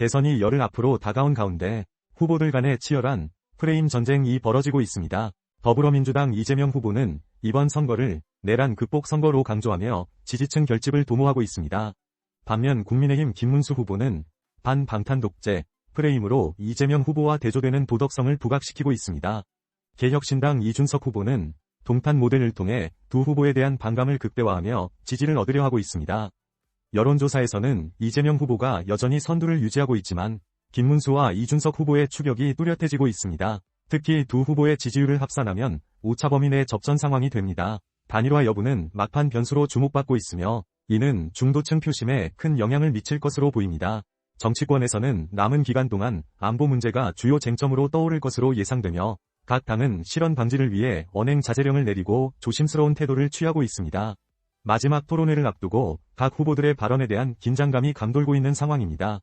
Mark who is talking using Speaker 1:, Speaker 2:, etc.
Speaker 1: 대선이 열흘 앞으로 다가온 가운데 후보들 간의 치열한 프레임 전쟁이 벌어지고 있습니다. 더불어민주당 이재명 후보는 이번 선거를 내란 극복 선거로 강조하며 지지층 결집을 도모하고 있습니다. 반면 국민의힘 김문수 후보는 반방탄 독재 프레임으로 이재명 후보와 대조되는 도덕성을 부각시키고 있습니다. 개혁신당 이준석 후보는 동탄 모델을 통해 두 후보에 대한 반감을 극대화하며 지지를 얻으려 하고 있습니다. 여론조사에서는 이재명 후보가 여전히 선두를 유지하고 있지만 김문수와 이준석 후보의 추격이 뚜렷해지고 있습니다. 특히 두 후보의 지지율을 합산하면 오차 범위 내 접전 상황이 됩니다. 단일화 여부는 막판 변수로 주목받고 있으며 이는 중도층 표심에 큰 영향을 미칠 것으로 보입니다. 정치권에서는 남은 기간 동안 안보 문제가 주요 쟁점으로 떠오를 것으로 예상되며 각 당은 실언 방지를 위해 언행 자제령을 내리고 조심스러운 태도를 취하고 있습니다. 마지막 토론회를 앞두고 각 후보들의 발언에 대한 긴장감이 감돌고 있는 상황입니다.